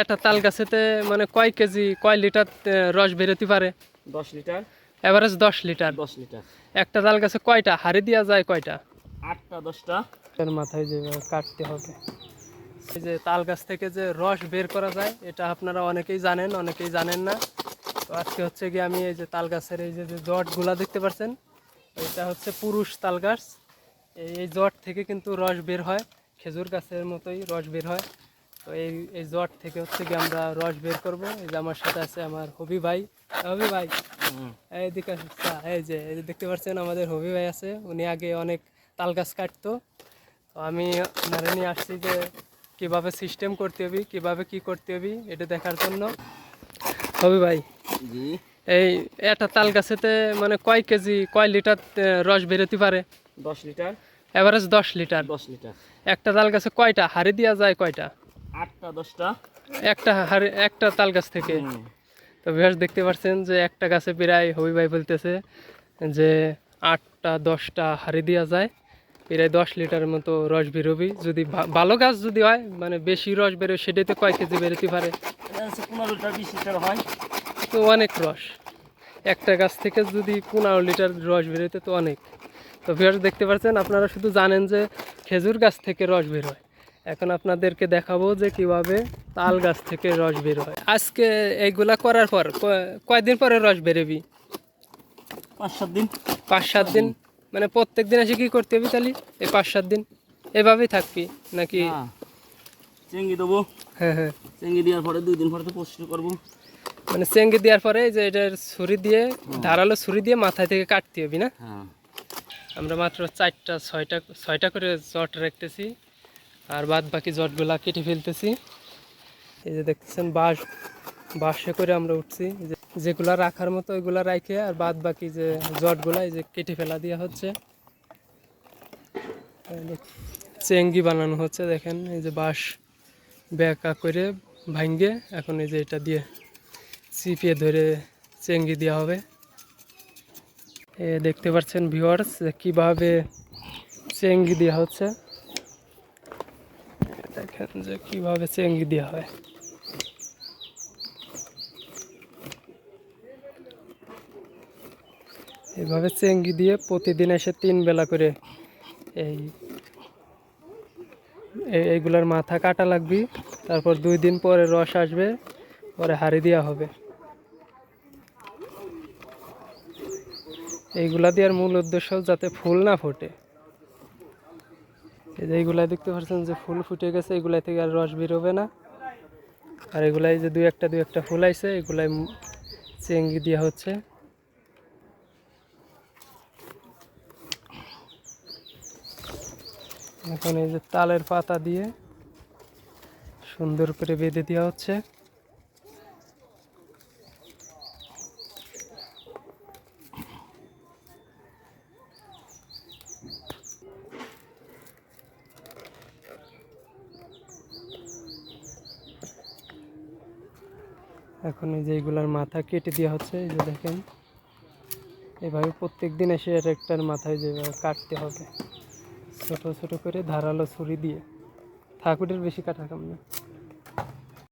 একটা তাল গাছেতে মানে কয় কেজি কয় লিটার রস বেরোতে পারে? দশ লিটার। এভারেজ দশ লিটার। দশ লিটার। একটা তাল গাছে কয়টা? হাড়ি দেওয়া যায় কয়টা? আটটা দশটা। এর মাথায় যে কাটতে হবে। এই যে তাল গাছ থেকে যে রস বের করা যায় এটা আপনারা অনেকেই জানেন অনেকেই জানেন না। তো আজকে হচ্ছে গিয়ে আমি এই যে তাল গাছের এই যে জটগুলা দেখতে পাচ্ছেন এটা হচ্ছে পুরুষ তাল গাছ। এই এই জট থেকে কিন্তু রস বের হয় খেজুর গাছের মতোই রস বের হয়। তো এই এই জট থেকে হচ্ছে কি আমরা রস বের করব। এই যে আমার সাথে আছে আমার হবি ভাই। হবি ভাই? এইদিকে এই যে এই যে দেখতে পাচ্ছেন আমাদের হবি ভাই আছে। উনি আগে অনেক তাল গাছ কাটতো। তো আমি ওনারে নিয়ে আসছি যে কীভাবে সিস্টেম করতে হবে কীভাবে কি করতে হবে এটা দেখার জন্য। হবি ভাই? এই একটা তাল গাছেতে মানে কয় কেজি কয় লিটার রস বেরোতে পারে? দশ লিটার। এভারেজ দশ লিটার। দশ লিটার। একটা তাল গাছে কয়টা? হাড়ি দেওয়া যায় কয়টা? আটটা দশটা। একটা হাড়ি একটা তাল গাছ থেকে। তো বেশ দেখতে পাচ্ছেন যে একটা গাছে প্রায় হবি ভাই বলতেছে যে আটটা দশটা হাড়ি দেওয়া যায়। প্রায় দশ লিটারের মতো রস বেরোবি। যদি ভালো গাছ যদি হয় মানে বেশি রস বেরোয় সেটাতে কয় কেজি বেরোতে পারে? পনেরো লিটার বিশ লিটার হয়। তো অনেক রস। একটা গাছ থেকে যদি পনেরো লিটার রস বেরোতে তো অনেক। তো ভিউয়ার্স দেখতে পাচ্ছেন আপনারা শুধু জানেন যে খেজুর গাছ থেকে রস বের হয় এখন আপনাদেরকে দেখাবো যে কীভাবে তাল গাছ থেকে রস বের হয়। আজকে এইগুলা করার পর কয়দিন পরে রস বেরোবি? পাঁচ সাত দিন। পাঁচ সাত দিন? মানে প্রত্যেক দিন এসে কি করতে হবে তাহলে এই পাঁচ সাত দিন? এভাবেই থাকবি নাকি। চেঙ্গি দেবো। হ্যাঁ হ্যাঁ। চেঙ্গি দেওয়ার পরে দুই দিন পরে তো পরিষ্কার করব। মানে চেঙ্গি দেওয়ার পরে যে এটার ছুরি দিয়ে ধারালো ছুরি দিয়ে মাথায় থেকে কাটতে হবে না? হ্যাঁ। আমরা মাত্র চারটা ছয়টা ছয়টা করে জট রাখতেছি আর বাদ বাকি জটগুলা কেটে ফেলতেছি। এই যে দেখতেছেন বাঁশ, বাঁশে করে আমরা উঠছি। যেগুলা রাখার মতো ওইগুলা রাখে আর বাদ বাকি যে জটগুলা এই যে কেটে ফেলা দেওয়া হচ্ছে। চেঙ্গি বানানো হচ্ছে, দেখেন, এই যে বাঁশ ব্যাকা করে ভাঙ্গে, এখন এই যে এটা দিয়ে চিপিয়ে ধরে চেঙ্গি দেওয়া হবে। এ দেখতে পাচ্ছেন ভিউয়ার্স কীভাবে চেঙ্গি দেওয়া হচ্ছে। দেখেন যে কীভাবে চেঙ্গি দেওয়া হয়। এভাবে চেঙ্গি দিয়ে প্রতিদিন এসে তিন বেলা করে এই এই- এইগুলার মাথা কাটা লাগবে। তারপর দুই দিন পরে রস আসবে, পরে হাড়ি দেওয়া হবে। এইগুলা দেওয়ার মূল উদ্দেশ্য যাতে ফুল না ফোটে। এই যে এইগুলা দেখতে পাচ্ছেন যে ফুল ফুটে গেছে এগুলাই থেকে আর রস বেরোবে না। আর এগুলাই যে দুই একটা দুই একটা ফুল আইছে, এগুলাই চেঙ্গি দেওয়া হচ্ছে। এখন এই যে তালের পাতা দিয়ে সুন্দর করে বেঁধে দেওয়া হচ্ছে। এখন এই যে এইগুলার মাথা কেটে দেওয়া হচ্ছে, এই যে দেখেন। এভাবে প্রত্যেক দিন এসে এর একটার মাথায় যেভাবে কাটতে হবে। ছোট ছোট করে ধারালো ছুরি দিয়ে। ঠাকুরের বেশি কাটা কাম না।